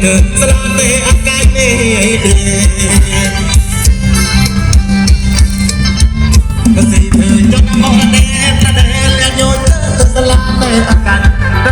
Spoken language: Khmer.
ស្លាប់ទេអាកាយនេះកសិធ្វើចុងមកនេះប្រដែលយកទៅស្លាប់ទេអាកាយ